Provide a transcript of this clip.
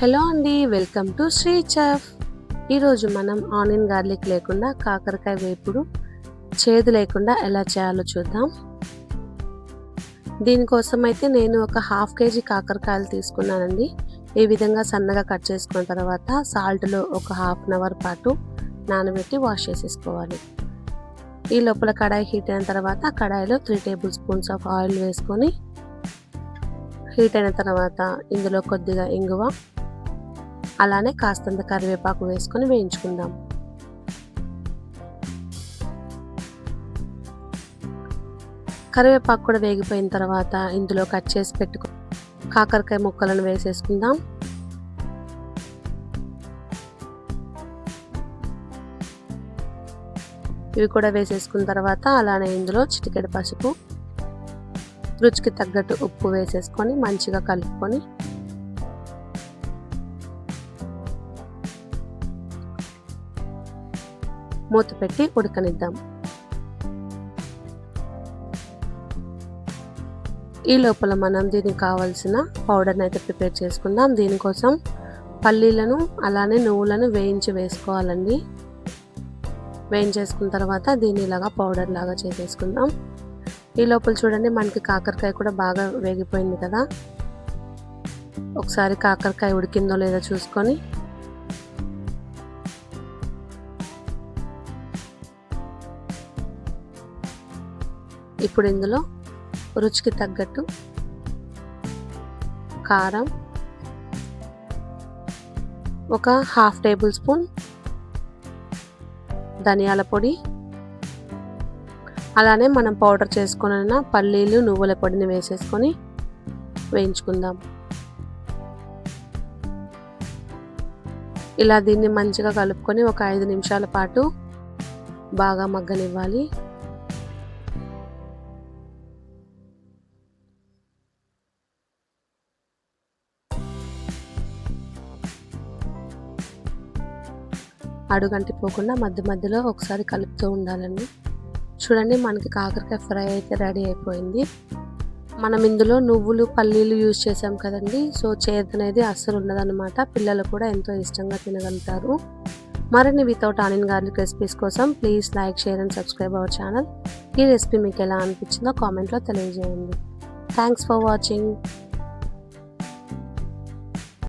Hello అండి welcome to Shri chef. ఈరోజు మనం ఆనియన్ గార్లిక్ లేకుండా కాకరకాయ వేపుడు చేదు లేకుండా ఎలా చేయాలో చూద్దాం. దీనికోసం అయితే నేను ఒక హాఫ్ కేజీ కాకరకాయలు తీసుకున్నానండి. ఈ విధంగా సన్నగా కట్ చేసుకున్న తర్వాత సాల్ట్లో ఒక హాఫ్ అన్ అవర్ పాటు నానబెట్టి వాష్ చేసేసుకోవాలి. ఈ లోపల కడాయి హీట్ అయిన తర్వాత కడాయిలో three tablespoons of oil వేసుకొని హీట్ అయిన తర్వాత ఇందులో కొద్దిగా ఇంగువ అలానే కాస్తంత కరివేపాకు వేసుకొని వేయించుకుందాం. కరివేపాకు కూడా వేగిపోయిన తర్వాత ఇందులో కట్ చేసి పెట్టుకో కాకరకాయ ముక్కలను వేసేసుకుందాం. ఇవి కూడా వేసేసుకున్న తర్వాత అలానే ఇందులో చిటికెడు పసుపు రుచికి తగ్గట్టు ఉప్పు వేసేసుకొని మంచిగా కలుపుకొని మూత పెట్టి ఉడకనిద్దాం. ఈ లోపల మనం దీనికి కావాల్సిన పౌడర్ని అయితే ప్రిపేర్ చేసుకుందాం. దీనికోసం పల్లీలను అలానే నువ్వులను వేయించి వేసుకోవాలండి. వేయించేసుకున్న తర్వాత దీన్ని ఇలాగా పౌడర్ లాగా చేసేసుకుందాం. ఈ లోపల చూడండి మనకి కాకరకాయ కూడా బాగా వేగిపోయింది కదా. ఒకసారి కాకరకాయ ఉడికిందో లేదో చూసుకొని ఇప్పుడు ఇందులో రుచికి తగ్గట్టు కారం ఒక హాఫ్ టేబుల్ స్పూన్ ధనియాల పొడి. అలానే మనం పౌడర్ చేసుకున్న పల్లీలు నువ్వుల పొడిని వేసేసుకొని వేయించుకుందాం. ఇలా దీన్ని మంచిగా కలుపుకొని ఒక ఐదు నిమిషాల పాటు బాగా మగ్గనివ్వాలి. అడుగంటిపోకుండా మధ్య మధ్యలో ఒకసారి కలుపుతూ ఉండాలండి. చూడండి మనకి కాకరకాయ ఫ్రై అయితే రెడీ అయిపోయింది. మనం ఇందులో నువ్వులు పల్లీలు యూజ్ చేసాం కదండి. సో చేదు అనేది అస్సలు ఉండదన్నమాట పిల్లలు కూడా ఎంతో ఇష్టంగా తినగలుగుతారు. మరిన్ని వితౌట్ ఆనియన్ గార్లిక్ రెసిపీస్ కోసం please like share and subscribe our channel. ఈ రెసిపీ మీకు ఎలా అనిపించిందో కామెంట్లో తెలియజేయండి. Thanks for watching.